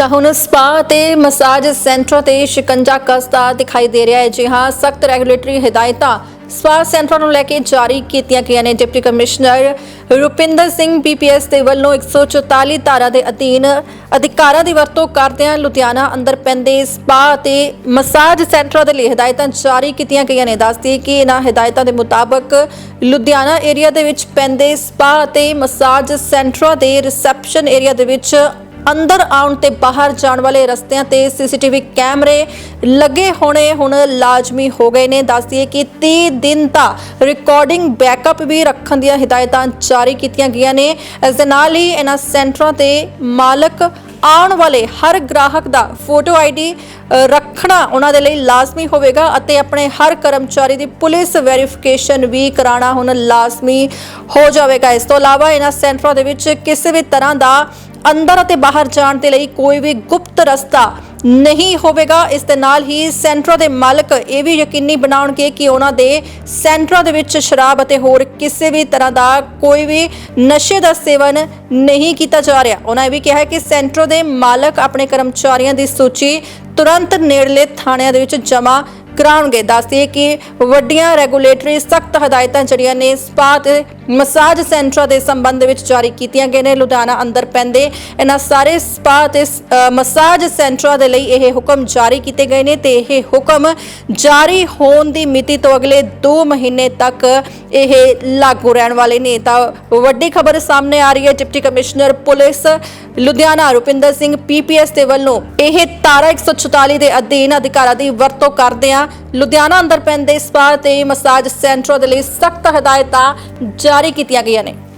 ਤਾਂ ਹੁਣ ਸਪਾ ਤੇ ਮਸਾਜ ਸੈਂਟਰਾਂ ਤੇ ਸ਼ਿਕੰਜਾ ਕਸਦਾ ਦਿਖਾਈ ਦੇ ਰਿਹਾ ਹੈ। ਜੀ ਹਾਂ, ਸਖਤ ਰੈਗੂਲੇਟਰੀ ਹਦਾਇਤਾਂ ਸਪਾ ਸੈਂਟਰਾਂ ਨੂੰ ਲੈ ਕੇ ਜਾਰੀ ਕੀਤੀਆਂ ਗਈਆਂ ਨੇ। Deputy commissioner Rupinder Singh PPS ਦੇ ਵੱਲੋਂ 144 ਧਾਰਾ ਦੇ ਅਧੀਨ ਅਧਿਕਾਰਾਂ ਦੀ ਵਰਤੋਂ ਕਰਦਿਆਂ ਲੁਧਿਆਣਾ ਅੰਦਰ ਪੈਂਦੇ ਸਪਾ ਤੇ ਮਸਾਜ ਸੈਂਟਰਾਂ ਦੇ ਲਈ ਹਦਾਇਤਾਂ ਜਾਰੀ ਕੀਤੀਆਂ ਗਈਆਂ ਨੇ। ਦੱਸਦੀ ਕਿ ਇਹਨਾਂ ਹਦਾਇਤਾਂ ਦੇ ਮੁਤਾਬਕ ਲੁਧਿਆਣਾ ਏਰੀਆ ਦੇ ਵਿੱਚ ਪੈਂਦੇ ਸਪਾ ਅਤੇ ਮਸਾਜ ਸੈਂਟਰਾਂ ਦੇ ਰਿਸੈਪਸ਼ਨ ਏਰੀਆ ਦੇ ਵਿੱਚ ਅੰਦਰ ਆਉਣ ਤੇ ਬਾਹਰ ਜਾਣ ਵਾਲੇ ਰਸਤਿਆਂ ਤੇ ਸੀਸੀਟੀਵੀ ਕੈਮਰੇ ਲੱਗੇ ਹੋਣੇ ਹੁਣ ਲਾਜ਼ਮੀ ਹੋ ਗਏ ਨੇ। ਦੱਸਦੀਏ ਕਿ 30 ਦਿਨ ਦਾ ਰਿਕਾਰਡਿੰਗ ਬੈਕਅਪ ਵੀ ਰੱਖਣ ਦੀਆਂ ਹਦਾਇਤਾਂ ਜਾਰੀ ਕੀਤੀਆਂ ਗਈਆਂ ਨੇ। ਇਸ ਦੇ ਨਾਲ ਹੀ ਇਹਨਾਂ ਸੈਂਟਰਾਂ ਤੇ ਮਾਲਕ ਆਉਣ ਵਾਲੇ ਹਰ ਗ੍ਰਾਹਕ ਦਾ ਫੋਟੋ ਆਈਡੀ ਰੱਖਣਾ ਉਹਨਾਂ ਦੇ ਲਈ ਲਾਜ਼ਮੀ ਹੋਵੇਗਾ ਅਤੇ ਆਪਣੇ ਹਰ ਕਰਮਚਾਰੀ ਦੀ ਪੁਲਿਸ ਵੈਰੀਫਿਕੇਸ਼ਨ ਵੀ ਕਰਾਉਣਾ ਹੁਣ ਲਾਜ਼ਮੀ ਹੋ ਜਾਵੇਗਾ। ਇਸ ਤੋਂ ਇਲਾਵਾ ਇਹਨਾਂ ਸੈਂਟਰਾਂ ਦੇ ਵਿੱਚ ਕਿਸੇ ਵੀ ਤਰ੍ਹਾਂ ਦਾ ਅੰਦਰ ਅਤੇ ਬਾਹਰ ਜਾਣ ਦੇ ਲਈ ਕੋਈ ਵੀ ਗੁਪਤ ਰਸਤਾ ਨਹੀਂ ਹੋਵੇਗਾ। ਇਸ ਦੇ ਨਾਲ ਹੀ ਸੈਂਟਰਾਂ ਦੇ ਮਾਲਕ ਇਹ ਵੀ ਯਕੀਨੀ ਬਣਾਉਣਗੇ ਕਿ ਉਹਨਾਂ ਦੇ ਸੈਂਟਰਾਂ ਦੇ ਵਿੱਚ ਸ਼ਰਾਬ ਅਤੇ ਹੋਰ ਕਿਸੇ ਵੀ ਤਰ੍ਹਾਂ ਦਾ ਕੋਈ ਵੀ ਨਸ਼ੇ ਦਾ ਸੇਵਨ ਨਹੀਂ ਕੀਤਾ ਜਾ ਰਿਹਾ। ਉਹਨਾਂ ਇਹ ਵੀ ਕਿਹਾ ਹੈ ਕਿ ਸੈਂਟਰ ਦੇ ਮਾਲਕ ਆਪਣੇ ਕਰਮਚਾਰੀਆਂ ਦੀ ਸੂਚੀ ਤੁਰੰਤ ਨੇੜਲੇ ਥਾਣਿਆਂ ਦੇ ਵਿੱਚ ਜਮ੍ਹਾਂ ਕਰਾਉਣਗੇ। ਦੱਸਦੇ ਕਿ ਵੱਡੀਆਂ ਰੈਗੂਲੇਟਰੀ ਸਖਤ ਹਦਾਇਤਾਂ ਜਿਹੜੀਆਂ ਨੇ ਸਪਾ ਮਸਾਜ ਸੈਂਟਰਾਂ ਦੇ ਸੰਬੰਧ ਵਿੱਚ ਜਾਰੀ ਕੀਤੀਆਂ ਗਏ ਨੇ। ਲੁਧਿਆਣਾ ਅੰਦਰ ਪੈਂਦੇ ਇਹਨਾਂ ਸਾਰੇ ਸਪਾ ਤੇ ਮਸਾਜ ਸੈਂਟਰਾਂ ਦੇ ਲਈ ਇਹ ਹੁਕਮ ਜਾਰੀ ਕੀਤੇ ਗਏ ਨੇ ਤੇ ਇਹ ਹੁਕਮ ਜਾਰੀ ਹੋਣ ਦੀ ਮਿਤੀ ਤੋਂ ਅਗਲੇ 2 ਮਹੀਨੇ ਤੱਕ ਇਹ ਲਾਗੂ ਰਹਿਣ ਵਾਲੇ ਨੇ। ਤਾਂ ਵੱਡੀ ਖਬਰ ਸਾਹਮਣੇ ਆ ਰਹੀ ਹੈ। Deputy commissioner police Ludhiana Rupinder Singh PPS ਦੇ ਵੱਲੋਂ ਇਹ ਧਾਰਾ 144 ਦੇ ਅਧੀਨ ਅਧਿਕਾਰਾਂ ਦੀ ਵਰਤੋਂ ਕਰਦਿਆਂ ਲੁਧਿਆਣਾ ਅੰਦਰ ਪੈਂਦੇ ਸਪਾ ਤੇ ਮਸਾਜ ਸੈਂਟਰਾਂ ਦੇ ਲਈ ਸਖਤ ਹਦਾਇਤਾਂ ਜਾਰੀ ਕੀਤੀਆਂ ਗਈਆਂ ਨੇ।